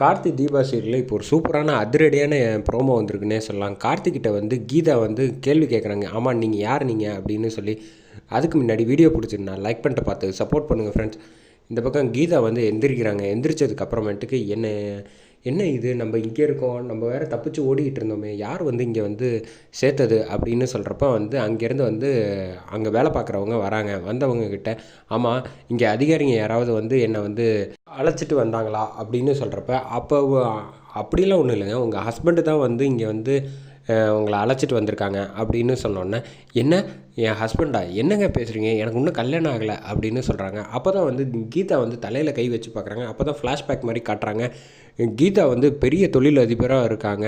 கார்த்தி தீபா சீரியலில் இப்போ ஒரு சூப்பரான அதிரடியான ப்ரோமோ வந்திருக்குன்னே சொல்லலாம். கார்த்திக்கிட்ட வந்து கீதா வந்து கேள்வி கேட்குறாங்க ஆமாம் நீங்கள் யார் நீங்கள் அப்படின்னு சொல்லி அதுக்கு முன்னாடி வீடியோ பிடிச்சிருந்தா லைக் பண்ணிட்டு பார்த்து சப்போர்ட் பண்ணுங்கள் ஃப்ரெண்ட்ஸ் இந்த பக்கம் கீதா வந்து எந்திரிக்கிறாங்க. எந்திரிச்சதுக்கு அப்புறமேட்டுக்கு என்ன என்ன இது? நம்ம இங்கே இருக்கோம். நம்ம வேறு தப்பிச்சு ஓடிக்கிட்டு இருந்தோமே. யார் வந்து இங்கே வந்து சேர்த்தது அப்படின்னு சொல்கிறப்ப வந்து அங்கேருந்து வந்து அங்கே வேலை பார்க்குறவங்க வராங்க. வந்தவங்க கிட்ட ஆமாம் இங்கே அதிகாரிங்க யாராவது வந்து என்னை வந்து அழைச்சிட்டு வந்தாங்களா? அப்படின்னு சொல்கிறப்ப அப்போ அப்படிலாம் ஒன்றும் இல்லைங்க. உங்கள் ஹஸ்பண்டு தான் வந்து இங்கே வந்து உங்களை அழைச்சிட்டு வந்திருக்காங்க அப்படின்னு சொன்னோன்னே என்ன? என் ஹஸ்பண்டா என்னங்க பேசுகிறீங்க எனக்கு இன்னும் கல்யாணம் ஆகலை. அப்படின்னு சொல்கிறாங்க அப்போ தான் வந்து கீதா வந்து தலையில் கை வச்சு பார்க்குறாங்க அப்போ தான் ஃப்ளாஷ்பேக் மாதிரி காட்டுறாங்க. கீதா வந்து பெரிய தொழில் அதிபராக இருக்காங்க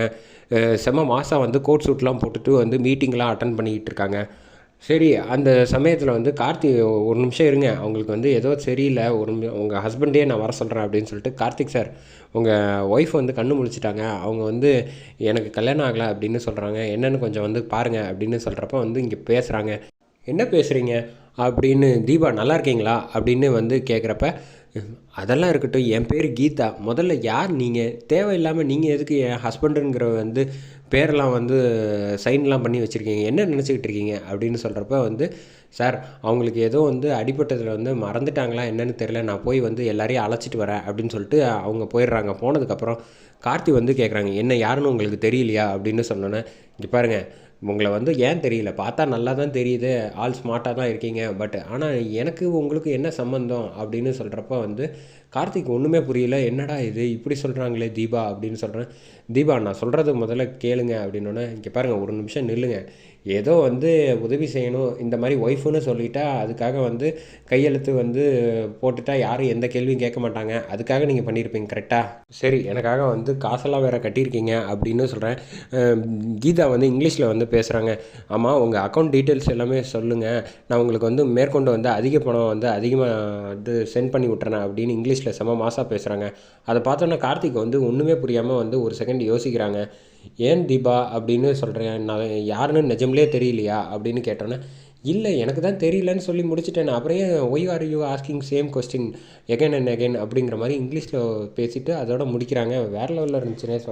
செம மாதம் வந்து கோட் சூட்லாம் போட்டுட்டு வந்து மீட்டிங்லாம் அட்டன் பண்ணிக்கிட்டு இருக்காங்க. சரி அந்த சமயத்தில் வந்து கார்த்தி ஒரு நிமிஷம் இருங்க. அவங்களுக்கு வந்து ஏதோ சரியில்லை. ஒரு உங்கள் ஹஸ்பண்டே நான் வர சொல்கிறேன் அப்படின்னு சொல்லிட்டு கார்த்திக் சார் உங்கள் ஒய்ஃப் வந்து கண்ணு முழிச்சிட்டாங்க. அவங்க வந்து எனக்கு கல்யாணம் ஆகலை அப்படின்னு சொல்கிறாங்க என்னென்னு கொஞ்சம் வந்து பாருங்கள் அப்படின்னு சொல்கிறப்ப வந்து இங்கே பேசுகிறாங்க என்ன பேசுகிறீங்க அப்படின்னு தீபா நல்லா இருக்கீங்களா? அப்படின்னு வந்து கேட்குறப்ப அதெல்லாம் இருக்கட்டும். என் பேர் கீதா. முதல்ல யார் நீங்கள் தேவையில்லாமல் நீங்கள் எதுக்கு என் ஹஸ்பண்டுங்கிற வந்து பேரெல்லாம் வந்து சைன்லாம் பண்ணி வச்சுருக்கீங்க. என்ன நினச்சிக்கிட்டு இருக்கீங்க அப்படின்னு சொல்கிறப்ப வந்து சார் அவங்களுக்கு ஏதோ வந்து அடிபட்டதில் வந்து மறந்துட்டாங்களா? என்னன்னு தெரியல. நான் போய் வந்து எல்லாரையும் அழைச்சிட்டு வரேன். அப்படின்னு சொல்லிட்டு அவங்க போயிடுறாங்க. போனதுக்கப்புறம் கார்த்தி வந்து கேட்குறாங்க என்ன யாருன்னு உங்களுக்கு தெரியலையா? அப்படின்னு சொன்னோன்னே இங்கே பாருங்கள் உங்களை வந்து ஏன் தெரியல? பார்த்தா நல்லா தான் தெரியுது. ஆள் ஸ்மார்ட்டாக தான் இருக்கீங்க. பட் ஆனால் எனக்கு உங்களுக்கு என்ன சம்மந்தம் அப்படின்னு சொல்கிறப்ப வந்து கார்த்திக் ஒன்றுமே புரியல என்னடா இது? இப்படி சொல்கிறாங்களே தீபா அப்படின்னு சொல்கிறேன் தீபா நான் சொல்கிறது முதல்ல கேளுங்க அப்படின்னோடனே இங்கே பாருங்கள் ஒரு நிமிஷம் நில்லுங்க. ஏதோ வந்து உதவி செய்யணும் இந்த மாதிரி ஒய்ஃபுன்னு சொல்லிட்டா அதுக்காக வந்து கையெழுத்து வந்து போட்டுட்டா யாரும் எந்த கேள்வியும் கேட்க மாட்டாங்க. அதுக்காக நீங்கள் பண்ணியிருப்பீங்க கரெக்டாக சரி எனக்காக வந்து காசெல்லாம் வேறு கட்டியிருக்கீங்க அப்படின்னு சொல்கிறேன் கீதா வந்து இங்கிலீஷில் வந்து பேசுகிறாங்க ஆமாம் உங்கள் அக்கௌண்ட் டீட்டெயில்ஸ் எல்லாமே சொல்லுங்கள் நான் உங்களுக்கு வந்து மேற்கொண்டு வந்து அதிக பணம் வந்து அதிகமாக வந்து சென்ட் பண்ணி விட்டுறேன் அப்படின்னு இங்கிலீஷில் செம மாசாக பேசுகிறாங்க அதை பார்த்தோன்னா கார்த்திக் வந்து ஒன்றுமே புரியாமல் வந்து ஒரு செகண்ட் யோசிக்கிறாங்க. ஏன் தீபா அப்படின்னு சொல்கிறேன் நான் யாருன்னு நிஜம்லே தெரியலையா அப்படின்னு கேட்டோன்னே இல்லை எனக்கு தான் தெரியலன்னு சொல்லி முடிச்சிட்டேன். அப்புறம் ஏன் why are you asking same question again and again அப்படிங்கிற மாதிரி இங்கிலீஷில் பேசிட்டு அதோட முடிக்கிறாங்க. வேறு லெவலில் இருந்துச்சுன்னே சொல்லலாம்.